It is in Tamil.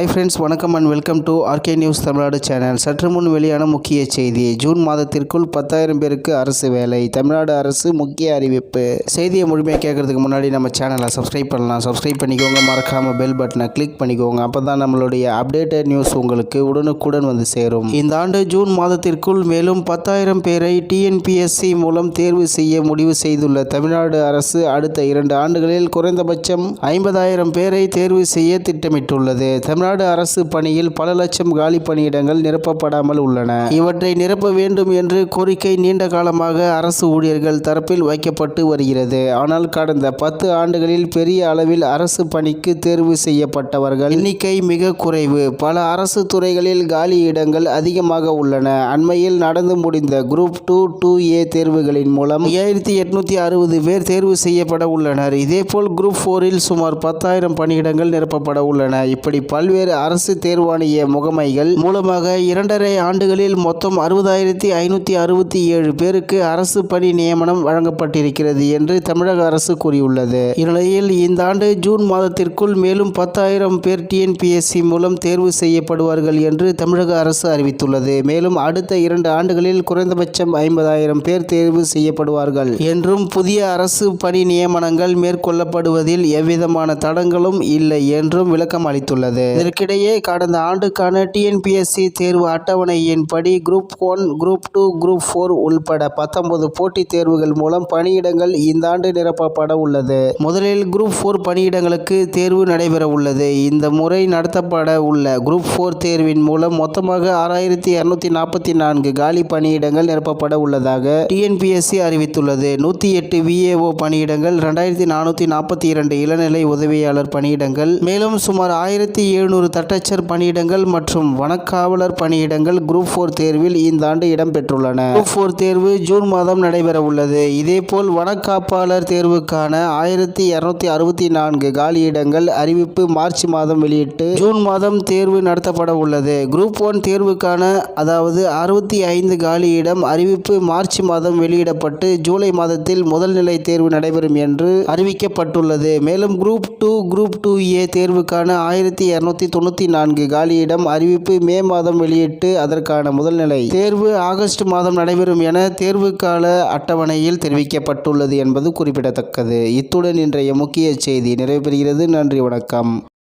ஹை ஃப்ரெண்ட்ஸ் வணக்கம் and welcome to RK news Tamil Nadu channel சற்று முன் வெளியான முக்கிய செய்தி. ஜூன் மாதத்திற்குள் பத்தாயிரம் பேருக்கு அரசு வேலை தமிழ்நாடு அரசு முக்கிய அறிவிப்பு. செய்தியை முழுமையாக கேட்கறதுக்கு முன்னாடி நம்ம சேனலை சப்ஸ்கிரைப் பண்ணலாம். சப்ஸ்கிரைப் பண்ணிக்கோங்க மறக்காம பெல் பட்டனை கிளிக் பண்ணிக்கோங்க. அப்போ தான் நம்மளுடைய அப்டேட்டட் நியூஸ் உங்களுக்கு உடனுக்குடன் வந்து சேரும். இந்த ஆண்டு ஜூன் மாதத்திற்குள் மேலும் பத்தாயிரம் பேரை டிஎன்பிஎஸ்சி மூலம் தேர்வு செய்ய முடிவு செய்துள்ள தமிழ்நாடு அரசு அடுத்த இரண்டு ஆண்டுகளில் குறைந்தபட்சம் ஐம்பதாயிரம் பேரை தேர்வு செய்ய திட்டமிட்டுள்ளது. தமிழ்நாடு அரசு பணியில் பல லட்சம் காலி பணியிடங்கள் நிரப்பப்படாமல் உள்ளன. இவற்றை நிரப்ப வேண்டும் என்று கோரிக்கை நீண்ட காலமாக அரசு ஊழியர்கள் தரப்பில் வைக்கப்பட்டு வருகிறது. ஆனால் கடந்த பத்து ஆண்டுகளில் பெரிய அளவில் அரசு பணிக்கு தேர்வு செய்யப்பட்டவர்கள் எண்ணிக்கை மிக குறைவு. பல அரசு துறைகளில் காலி இடங்கள் அதிகமாக உள்ளன. அண்மையில் நடந்து முடிந்த குரூப் டூ டூ ஏ தேர்வுகளின் மூலம் ஐயாயிரத்தி எட்நூத்தி அறுபது பேர் தேர்வு செய்யப்பட உள்ளனர். இதேபோல் குரூப் போரில் சுமார் பத்தாயிரம் பணியிடங்கள் நிரப்பப்பட உள்ளன. இப்படி பல்வேறு அரசு தேர்வாணைய முகமைகள் மூலமாக இரண்டரை ஆண்டுகளில் மொத்தம் அறுபதாயிரத்தி ஐநூற்றி அறுபத்தி ஏழு பேருக்கு அரசு பணி நியமனம் வழங்கப்பட்டிருக்கிறது என்று தமிழக அரசு கூறியுள்ளது. இந்நிலையில் இந்த ஆண்டு ஜூன் மாதத்திற்குள் மேலும் பத்தாயிரம் பேர் டிஎன்பிஎஸ்சி மூலம் தேர்வு செய்யப்படுவார்கள் என்று தமிழக அரசு அறிவித்துள்ளது. மேலும் அடுத்த இரண்டு ஆண்டுகளில் குறைந்தபட்சம் ஐம்பதாயிரம் பேர் தேர்வு செய்யப்படுவார்கள் என்றும் புதிய அரசு பணி நியமனங்கள் மேற்கொள்ளப்படுவதில் எவ்விதமான தடங்களும் இல்லை என்றும் விளக்கம் அளித்துள்ளது. இதற்கிடையே கடந்த ஆண்டுக்கான டிஎன்பிஎஸ்சி தேர்வு அட்டவணையின்படி group one group two group four உள்பட பத்தொன்பது போட்டித் தேர்வுகள் மூலம் பணியிடங்கள் இந்த ஆண்டு நிரப்பப்பட உள்ளது. முதலில் குரூப் ஃபோர் பணியிடங்களுக்கு தேர்வு நடைபெற உள்ளது. இந்த முறை நடத்தப்பட உள்ள குரூப் ஃபோர் தேர்வின் மூலம் மொத்தமாக ஆறாயிரத்தி இரநூத்தி நாற்பத்தி நான்கு காலி பணியிடங்கள் நிரப்பப்பட உள்ளதாக டிஎன்பிஎஸ்சி அறிவித்துள்ளது. நூற்றி எட்டு விஏஓ பணியிடங்கள் ரெண்டாயிரத்தி நானூற்றி நாற்பத்தி இரண்டு இளநிலை உதவியாளர் பணியிடங்கள் மேலும் சுமார் ஆயிரத்தி எழுநூறு தட்டச்சர் பணியிடங்கள் மற்றும் வனக்காவலர் பணியிடங்கள் குரூப் ஃபோர் தேர்வில் இந்த ஆண்டு இடம்பெற்றுள்ளன குரூப் ஃபோர் தேர்வு ஜூன் மாதம் நடைபெற உள்ளது இதேபோல் வனக்காப்பாளர் தேர்வுக்கான ஆயிரத்தி இருநூத்தி அறுபத்தி நான்கு காலியிடங்கள் அறிவிப்பு மார்ச் மாதம் வெளியிட்டு ஜூன் மாதம் தேர்வு நடத்தப்பட உள்ளது. குரூப் ஒன் தேர்வுக்கான அதாவது அறுபத்தி ஐந்து காலியிடம் அறிவிப்பு மார்ச் மாதம் வெளியிடப்பட்டு ஜூலை மாதத்தில் முதல் நிலை தேர்வு நடைபெறும் என்று அறிவிக்கப்பட்டுள்ளது. மேலும் group two group two A தேர்வுக்கான ஆயிரத்தி இரநூத்தி தொண்ணூற்றி நான்கு காலியிடம் அறிவிப்பு மே மாதம் வெளியிட்டு அதற்கான முதல்நிலை தேர்வு ஆகஸ்ட் மாதம் நடைபெறும் என தேர்வுக்கால அட்டவணையில் தெரிவிக்கப்பட்டுள்ளது என்பது குறிப்பிடத்தக்கது. இத்துடன் இன்றைய முக்கிய செய்தி நிறைவு பெறுகிறது. நன்றி வணக்கம்.